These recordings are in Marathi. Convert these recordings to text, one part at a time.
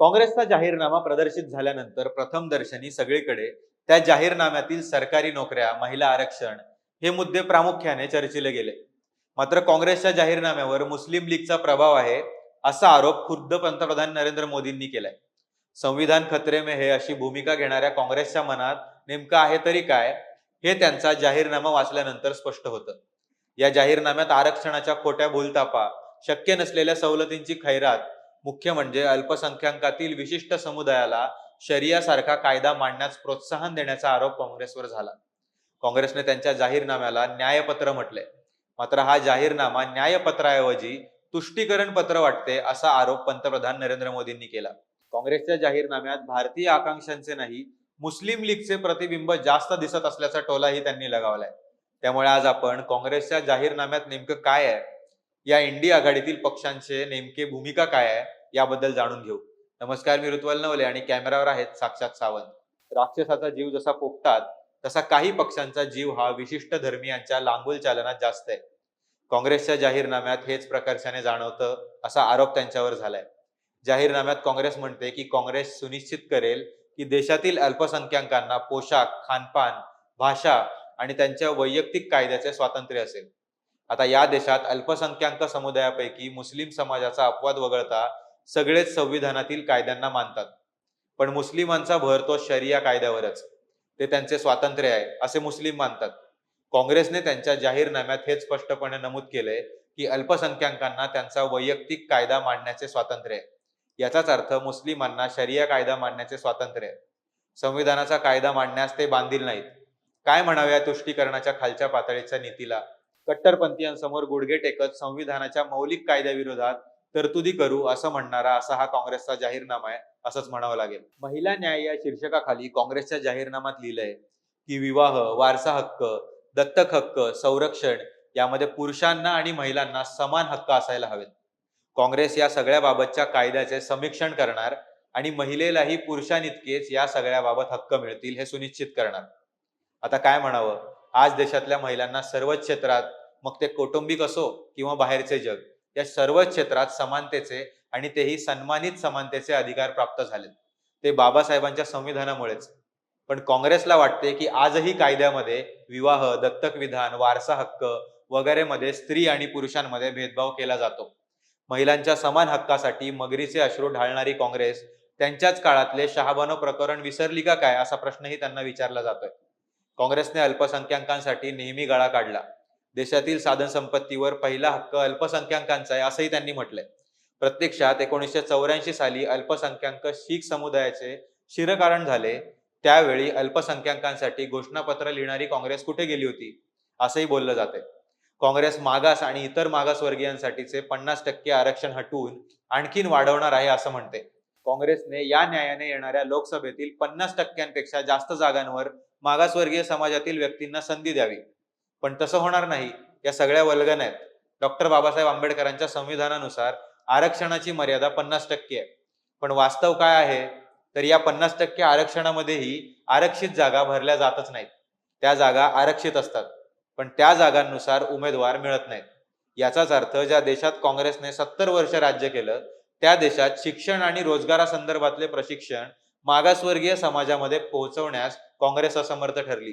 काँग्रेसचा जाहीरनामा प्रदर्शित झाल्यानंतर प्रथम दर्शनी सगळीकडे त्या जाहीरनाम्यातील सरकारी नोकऱ्या महिला आरक्षण हे मुद्दे प्रामुख्याने चर्चिले गेले. मात्र काँग्रेसच्या जाहीरनाम्यावर मुस्लिम लीगचा प्रभाव आहे असा आरोप खुद्द पंतप्रधान नरेंद्र मोदींनी केलाय. संविधान खतरे में हे अशी भूमिका घेणाऱ्या काँग्रेसच्या मनात नेमकं आहे तरी काय हे त्यांचा जाहीरनामा वाचल्यानंतर स्पष्ट होतं. या जाहीरनाम्यात आरक्षणाच्या खोट्या भूलतापा शक्य नसलेल्या सवलतींची खैरात मुख्य म्हणजे अल्पसंख्याकातील विशिष्ट समुदायाला शरिया सारखा कायदा मांडण्यास प्रोत्साहन देण्याचा आरोप काँग्रेसवर झाला. काँग्रेसने त्यांच्या जाहीरनाम्याला न्यायपत्र म्हटले. मात्र हा जाहीरनामा न्यायपत्राऐवजी तुष्टीकरण पत्र वाटते असा आरोप पंतप्रधान नरेंद्र मोदींनी केला. काँग्रेसच्या जाहीरनाम्यात भारतीय आकांक्षांचे नाही मुस्लिम लीगचे प्रतिबिंब जास्त दिसत असल्याचा टोलाही त्यांनी लगावलाय. त्यामुळे आज आपण काँग्रेसच्या जाहीरनाम्यात नेमकं काय आहे या एनडी आघाडीतील पक्षांचे नेमके भूमिका काय आहे याबद्दल जाणून घेऊ. नमस्कार मी ऋत्वल नवले आणि कॅमेरावर आहेत साक्षात सावंत. राक्षसाचा जीव जसा पोपटात तसा काही पक्षांचा जीव हा विशिष्ट धर्मियांच्या लांगुल चालनात जास्त आहे. काँग्रेसच्या जाहीरनाम्यात हेच प्रकर्षाने जाणवतं असा आरोप त्यांच्यावर झालाय. जाहीरनाम्यात काँग्रेस म्हणते की काँग्रेस सुनिश्चित करेल की देशातील अल्पसंख्याकांना पोशाख खानपान भाषा आणि त्यांच्या वैयक्तिक कायद्याचे स्वातंत्र्य असेल. आता या देशात अल्पसंख्याक समुदायापैकी मुस्लिम समाजाचा अपवाद वगळता सगळेच संविधानातील कायद्यांना मानतात. पण मुस्लिमांचा भर तो शरिया कायद्यावरच. ते त्यांचे स्वातंत्र्य आहे असे मुस्लिम मानतात. काँग्रेसने त्यांच्या जाहीरनाम्यात हेच स्पष्टपणे नमूद केले की अल्पसंख्याकांना त्यांचा वैयक्तिक कायदा मांडण्याचे स्वातंत्र्य आहे. याचाच अर्थ मुस्लिमांना शरिया कायदा मांडण्याचे स्वातंत्र्य आहे. संविधानाचा कायदा मांडण्यास ते बांधील नाहीत. काय म्हणावे या तुष्टीकरणाच्या खालच्या पातळीच्या नीतीला? कट्टरपंथीयांसमोर गुडघे टेकत संविधानाच्या मौलिक कायद्याविरोधात तरतुदी करू असं म्हणणारा असा हा काँग्रेसचा जाहीरनामा आहे असंच म्हणावं लागेल. महिला न्याय या शीर्षकाखाली काँग्रेसच्या जाहीरनाम्यात लिहिलंय की विवाह वारसा हक्क दत्तक हक्क संरक्षण यामध्ये पुरुषांना आणि महिलांना समान हक्क असायला हवेत. काँग्रेस या सगळ्या बाबतच्या कायद्याचे समीक्षण करणार आणि महिलेलाही पुरुषांइतकेच या सगळ्याबाबत हक्क मिळतील हे सुनिश्चित करणार. आता काय म्हणावं? आज देशातल्या महिलांना सर्वच क्षेत्रात मग ते कौटुंबिक असो किंवा बाहेरचे जग या सर्वच क्षेत्रात समानतेचे आणि तेही सन्मानित समानतेचे अधिकार प्राप्त झालेत. ते बाबासाहेबांच्या संविधानामुळेच. पण काँग्रेसला वाटते की आजही कायद्यामध्ये विवाह दत्तक विधान वारसा हक्क वगैरे मध्ये स्त्री आणि पुरुषांमध्ये भेदभाव केला जातो. महिलांच्या समान हक्कासाठी मगरीचे अश्रू ढाळणारी काँग्रेस त्यांच्याच काळातले शहाबानो प्रकरण विसरली का काय असा प्रश्नही त्यांना विचारला जातोय. काँग्रेसने अल्पसंख्याकांसाठी नेहमी गळा काढला. देशातील साधन संपत्तीवर पहिला हक्क अल्पसंख्याकांचा आहे असंही त्यांनी म्हटलंय. प्रत्यक्षात एकोणीसशे चौऱ्याऐंशी साली अल्पसंख्याक शीख समुदायाचे शिरकारण झाले. त्यावेळी अल्पसंख्याकांसाठी घोषणापत्र लिहिणारी काँग्रेस कुठे गेली होती? असंही बोललं जाते काँग्रेस मागास आणि इतर मागासवर्गीयांसाठीचे पन्नास टक्के आरक्षण हटवून आणखीन वाढवणार आहे असं म्हणते काँग्रेसने या न्यायाने येणाऱ्या लोकसभेतील पन्नास टक्क्यांपेक्षा जास्त जागांवर मागासवर्गीय समाजातील व्यक्तींना संधी द्यावी. पण तसं होणार नाही. या सगळ्या वल्गन आहेत. डॉक्टर बाबासाहेब आंबेडकरांच्या संविधानानुसार आरक्षणाची मर्यादा पन्नास टक्के आहे. पण वास्तव काय आहे? तर या पन्नास टक्के आरक्षणामध्येही आरक्षित जागा भरल्या जातच नाहीत. त्या जागा आरक्षित असतात. पण त्या जागांनुसार उमेदवार मिळत नाहीत. याचाच अर्थ ज्या देशात काँग्रेसने सत्तर वर्ष राज्य केलं त्या देशात शिक्षण आणि रोजगारासंदर्भातले प्रशिक्षण मागासवर्गीय समाजामध्ये पोहोचवण्यास काँग्रेस असमर्थ ठरली.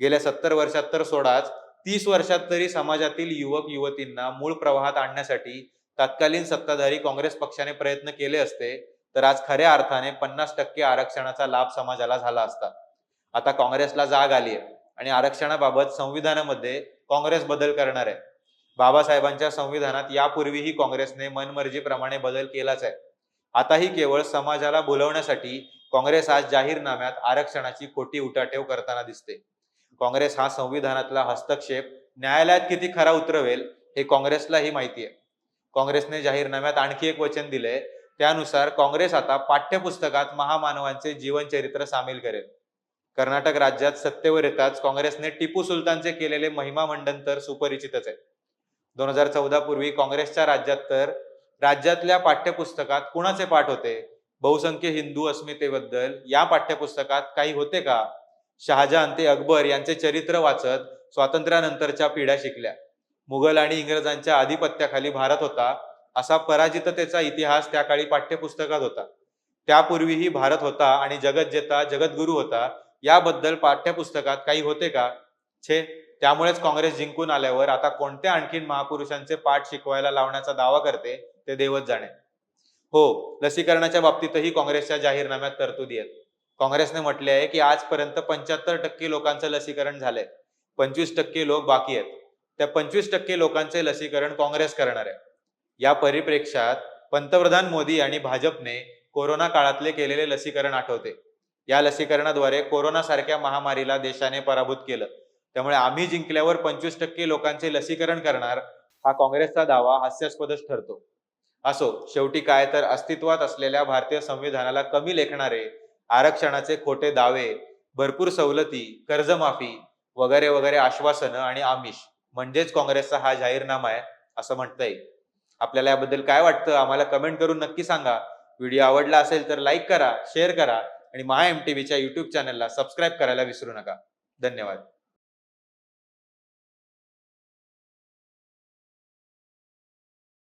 गेल्या सत्तर वर्षात तर सोडाच तीस वर्षात तरी समाजातील युवक युवतींना मूळ प्रवाहात आणण्यासाठी तत्कालीन सत्ताधारी काँग्रेस पक्षाने प्रयत्न केले असते तर आज खऱ्या अर्थाने पन्नास टक्के आरक्षणाचा लाभ समाजाला झाला असता. आता काँग्रेसला जाग आली आहे आणि आरक्षणाबाबत संविधानामध्ये काँग्रेस बदल करणार आहे. बाबासाहेबांच्या संविधानात यापूर्वीही काँग्रेसने मनमर्जीप्रमाणे बदल केलाच आहे. आताही केवळ समाजाला बोलवण्यासाठी काँग्रेस आज जाहीरनाम्यात आरक्षणाची खोटी उठाठेव करताना दिसते. काँग्रेस हा संविधानातला हस्तक्षेप न्यायालयात किती खरा उतरवेल हे काँग्रेसलाही माहिती आहे. काँग्रेसने जाहीरनाम्यात आणखी एक वचन दिले त्यानुसार काँग्रेस आता पाठ्यपुस्तकात महामानवांचे जीवनचरित्र सामील करेल. कर्नाटक राज्यात सत्तेवर येताच काँग्रेसने टिपू सुलतानचे केलेले महिमा मंडन तर सुपरिचितच आहे. दोन हजार चौदा पूर्वी काँग्रेसच्या राज्यात तर राज्यातल्या पाठ्यपुस्तकात कुणाचे पाठ होते? बहुसंख्य हिंदू अस्मितेबद्दल या पाठ्यपुस्तकात काही होते का? शहाजहान ते अकबर यांचे चरित्र वाचत स्वातंत्र्यानंतरच्या पिढ्या शिकल्या. मुघल आणि इंग्रजांच्या आधिपत्याखाली भारत होता असा पराजिततेचा इतिहास त्या काळी पाठ्यपुस्तकात होता. त्यापूर्वीही भारत होता आणि जगत जेता जगद्गुरू होता याबद्दल पाठ्यपुस्तकात काही होते का? छे त्यामुळेच काँग्रेस जिंकून आल्यावर आता कोणत्या आणखीन महापुरुषांचे पाठ शिकवायला लावण्याचा दावा करते ते देवच जाणे. हो लसीकरणाच्या बाबतीतही काँग्रेसच्या जाहीरनाम्यात तरतुदी आहेत. काँग्रेसने म्हटले आहे की आजपर्यंत पंच्याहत्तर टक्के लोकांचं लसीकरण झालंय. पंचवीस टक्के लोक बाकी आहेत. त्या पंचवीस टक्के लोकांचे लसीकरण काँग्रेस करणार आहे. या परिप्रेक्षात पंतप्रधान मोदी आणि भाजपने कोरोना काळातले केलेले लसीकरण आठवते. या लसीकरणाद्वारे कोरोना सारख्या महामारीला देशाने पराभूत केलं. त्यामुळे आम्ही जिंकल्यावर पंचवीस टक्के लोकांचे लसीकरण करणार हा काँग्रेसचा दावा हास्यास्पदच ठरतो. असो शेवटी काय तर अस्तित्वात असलेल्या भारतीय संविधानाला कमी लेखणारे आरक्षणाचे खोटे दावे भरपूर सवलती कर्जमाफी वगैरे वगैरे आश्वासनं आणि आमिष म्हणजेच काँग्रेसचा हा जाहीरनामा आहे असं म्हणता येईल आपल्याला याबद्दल काय वाटतं आम्हाला कमेंट करून नक्की सांगा. व्हिडिओ आवडला असेल तर लाईक करा शेअर करा आणि महा एम टी व्हीच्या युट्यूब चॅनलला सबस्क्राईब करायला विसरू नका. धन्यवाद.